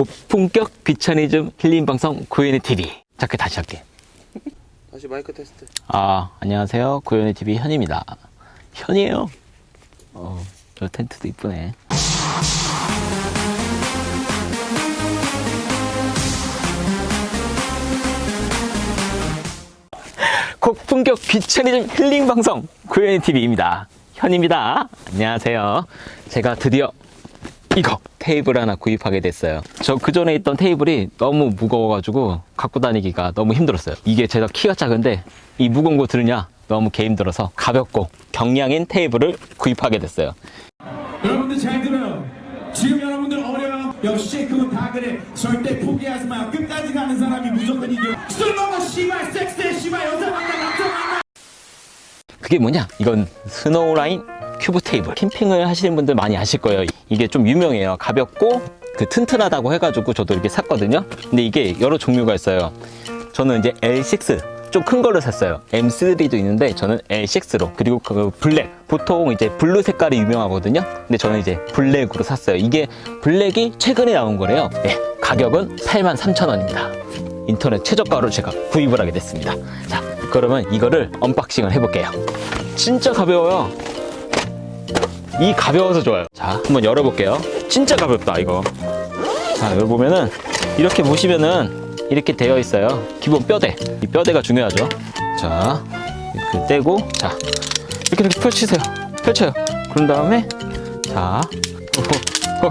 고품격 귀차니즘 힐링 방송 구현의 TV. 잠깐 다시 할게. 다시 마이크 테스트. 아, 안녕하세요. 구현의 TV 현입니다. 현이에요. 어, 저 텐트도 이쁘네. 고품격 귀차니즘 힐링 방송 구현의 TV입니다. 현입니다. 안녕하세요. 제가 드디어 이거 테이블 하나 구입하게 됐어요. 저 그전에 있던 테이블이 너무 무거워가지고 갖고 다니기가 너무 힘들었어요. 이게 제가 키가 작은데 이 무거운 거 들으냐 너무 개 힘들어서 가볍고 경량인 테이블을 구입하게 됐어요. 여러분들 잘 들어요. 지금 여러분들 어려요. 역시 그건 다 그래. 절대 포기하지 마. 끝까지 가는 사람이 무조건 이겨. 술 먹어 씨발 섹스해 씨발 여자 만나 남자 만나. 그게 뭐냐? 이건 스노우라인 큐브 테이블. 캠핑을 하시는 분들 많이 아실 거예요. 이게 좀 유명해요. 가볍고 그 튼튼하다고 해가지고 저도 이렇게 샀거든요. 근데 이게 여러 종류가 있어요. 저는 이제 L6 좀큰 걸로 샀어요. M3도 있는데 저는 L6로 그리고 그 블랙 보통 이제 블루 색깔이 유명하거든요. 근데 저는 이제 블랙으로 샀어요. 이게 블랙이 최근에 나온 거래요. 네, 가격은 83,000원입니다. 인터넷 최저가로 제가 구입을 하게 됐습니다. 자, 그러면 이거를 언박싱을 해볼게요. 진짜 가벼워요. 이 가벼워서 좋아요. 자, 한번 열어볼게요. 진짜 가볍다, 이거. 자, 여기 보면은, 이렇게 보시면은, 이렇게 되어 있어요. 기본 뼈대. 이 뼈대가 중요하죠. 자, 이렇게 떼고, 자, 이렇게 이렇게 펼치세요. 펼쳐요. 그런 다음에, 자, 어, 어,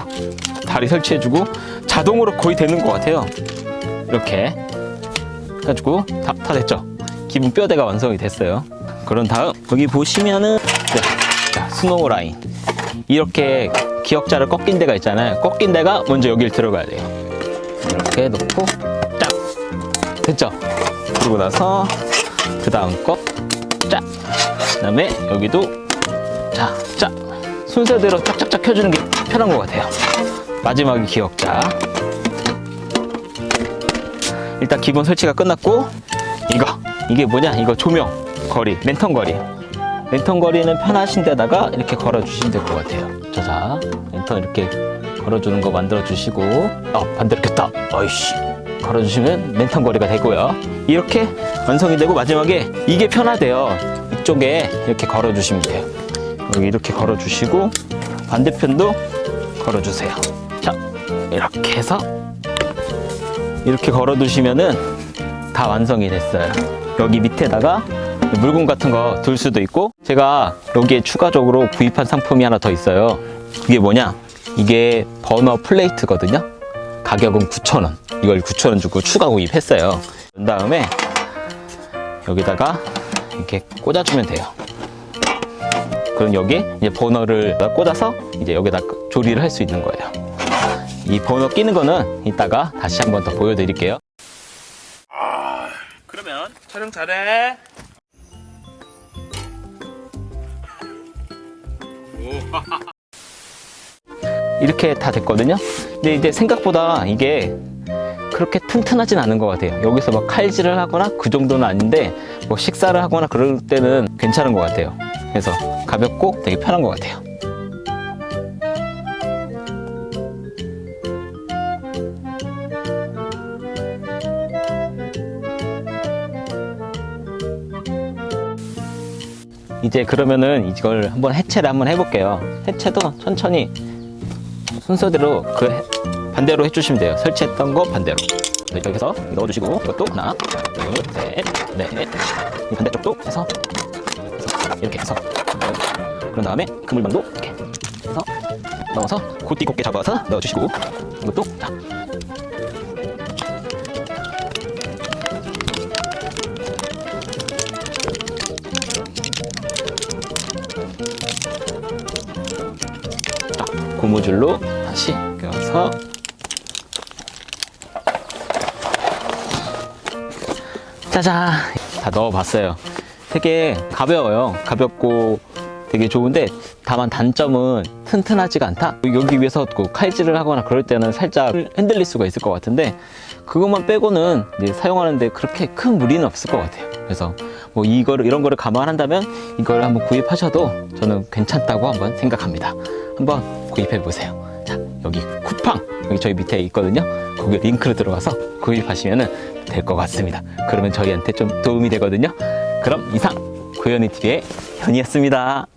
다리 설치해주고, 자동으로 거의 되는 것 같아요. 이렇게. 해가지고, 다, 다 됐죠? 기본 뼈대가 완성이 됐어요. 그런 다음, 여기 보시면은, 자, 자, 스노우 라인. 이렇게 기역자를 꺾인 데가 있잖아요. 꺾인 데가 먼저 여길 들어가야 돼요. 이렇게 놓고 짝 됐죠? 그러고 나서 그 다음 거 짝. 그 다음에 여기도 자, 짝. 순서대로 짝짝짝 켜주는 게 편한 것 같아요. 마지막이 기역자. 일단 기본 설치가 끝났고 이거 이게 뭐냐? 이거 조명 거리 랜턴 거리. 랜턴 거리는 편하신 데다가 이렇게 걸어주시면 될 것 같아요. 자자, 랜턴 이렇게 걸어주는 거 만들어 주시고, 아 반대로 켰다. 어이씨, 걸어주시면 랜턴 거리가 되고요. 이렇게 완성이 되고 마지막에 이게 편하대요. 이쪽에 이렇게 걸어주시면 돼요. 여기 이렇게 걸어주시고 반대편도 걸어주세요. 자, 이렇게 해서 이렇게 걸어두시면은 다 완성이 됐어요. 여기 밑에다가 물건 같은 거 둘 수도 있고 제가 여기에 추가적으로 구입한 상품이 하나 더 있어요. 이게 뭐냐? 이게 버너 플레이트거든요. 가격은 9,000원. 이걸 9,000원 주고 추가 구입했어요. 그 다음에 여기다가 이렇게 꽂아주면 돼요. 그럼 여기 이제 버너를 꽂아서 이제 여기다 조리를 할 수 있는 거예요. 이 버너 끼는 거는 이따가 다시 한번 더 보여드릴게요. 그러면 촬영 잘해. 이렇게 다 됐거든요. 근데 이제 생각보다 이게 그렇게 튼튼하진 않은 것 같아요. 여기서 막 칼질을 하거나 그 정도는 아닌데 뭐 식사를 하거나 그럴 때는 괜찮은 것 같아요. 그래서 가볍고 되게 편한 것 같아요. 이제 그러면은 이걸 한번 해체를 한번 해볼게요. 해체도 천천히 순서대로 그 해- 반대로 해주시면 돼요. 설치했던 거 반대로. 네, 이렇게 해서 넣어주시고 이것도 하나, 둘, 셋, 넷. 이 반대쪽도 해서, 이렇게 해서 그런 다음에 그물망도 이렇게 해서 넣어서 곧디 곧게 잡아서 넣어주시고 이것도 자. 고무줄로 다시 껴서 짜잔. 다 넣어봤어요. 되게 가벼워요. 가볍고 되게 좋은데 다만 단점은 튼튼하지가 않다. 여기 위에서 그 칼질을 하거나 그럴 때는 살짝 흔들릴 수가 있을 것 같은데 그것만 빼고는 사용하는데 그렇게 큰 무리는 없을 것 같아요. 그래서 뭐 이거를 이런 거를 감안한다면 이걸 한번 구입하셔도 저는 괜찮다고 한번 생각합니다. 한번 구입해 보세요 자 여기 쿠팡 여기 저희 밑에 있거든요. 거기 링크로 들어가서 구입하시면 될 것 같습니다. 그러면 저희한테 좀 도움이 되거든요. 그럼 이상 고현이 TV의 현이었습니다.